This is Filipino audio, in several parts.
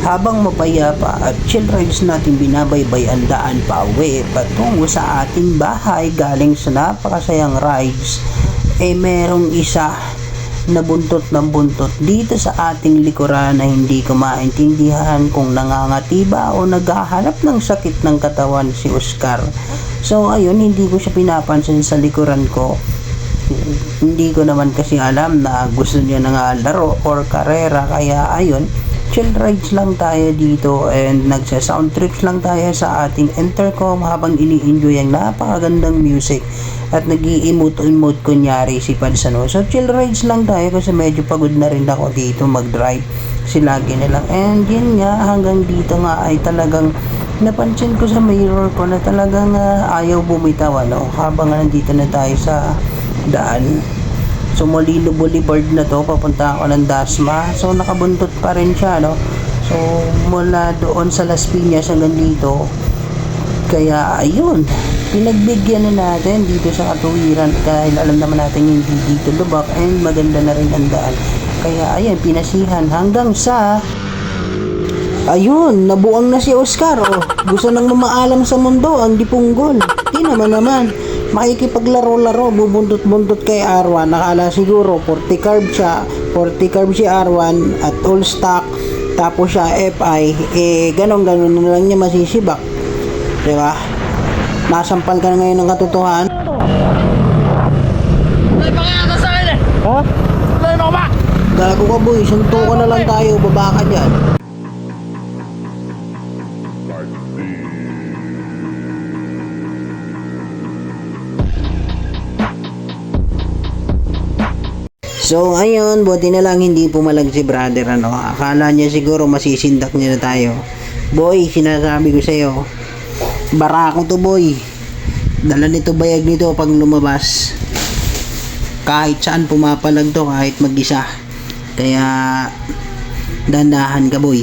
habang mapayapa at chill rides natin binabaybay ang daan pa uwi patungo sa ating bahay galing sa napakasayang rides eh merong isa na buntot ng buntot dito sa ating likuran na hindi ko maintindihan kung nangangati ba o naghahanap ng sakit ng katawan si Oscar. So ayun, hindi ko siya pinapansin sa likuran ko. Hindi ko naman kasi alam na gusto niya ng laro or karera kaya ayun, chill rides lang tayo dito and nagsa-sound trips lang tayo sa ating intercom habang ini-enjoy ang napakagandang music at nag emote-emote kunyari si Pansano. So chill rides lang tayo kasi medyo pagod na rin ako dito mag-drive. Si lagi na lang. And yun nga, hanggang dito nga ay talagang napansin ko sa mirror ko na talagang ah, ayaw bumitaw ano habang nandito na tayo sa daan. So Molino Boulevard na to, papunta ako ng Dasma. So nakabuntot pa rin siya, no? So mula doon sa Las Piñas hanggang dito. Kaya ayun, pinagbigyan na natin dito sa katuwiran dahil alam naman natin hindi dito lubak and maganda na rin ang daan. Kaya ayun, pinasihan hanggang sa Ayun, nabuang na si Oscar. Oh. Gusto nang mamaalam sa mundo ang dipunggol. Di naman naman. Makikipaglaro-laro, bubundot-bundot kay Arwan. Nakala siguro 40 carb siya, 40 carb si Arwan at all stock. Tapos siya FI, eh ganon-ganon na lang niya masisibak. Di ba? Nasampal ka na ngayon ng katotohanan. May pangako sa akin eh. Ha? Tuloy mo ba? Gago ka boy, suntukan na lang tayo, baba ka dyan. So ngayon, buti na lang hindi pumalag si brother ano. Akala niya siguro masisindak niya na tayo. Boy, sinasabi ko sa'yo. Barako to boy. Dala nito bayag nito pag lumabas. Kahit saan pumapalag to, kahit mag-isa. Kaya dandahan ka boy.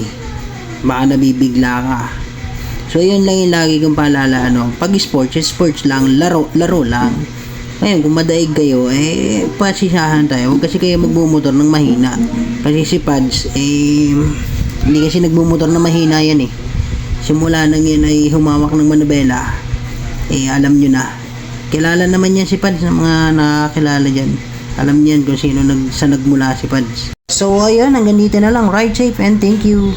Baka nabibigla ka. So yun lang yung lagi kong paalala ano. Pag sports, sports lang, laro, laro lang. Ngayon, kung madaig kayo, eh, pasisahan tayo. Huwag kasi kayo magmumotor ng mahina. Kasi si Pads, eh, hindi kasi nagmumotor na mahina yan eh. Simula nang yan ay humawak ng manubela, eh, alam nyo na. Kilala naman yan si Pads ng mga nakakilala dyan. Alam niyan kung sino nag, sa nagmula si Pads. So, ayun, hanggang dito na lang. Ride safe and thank you.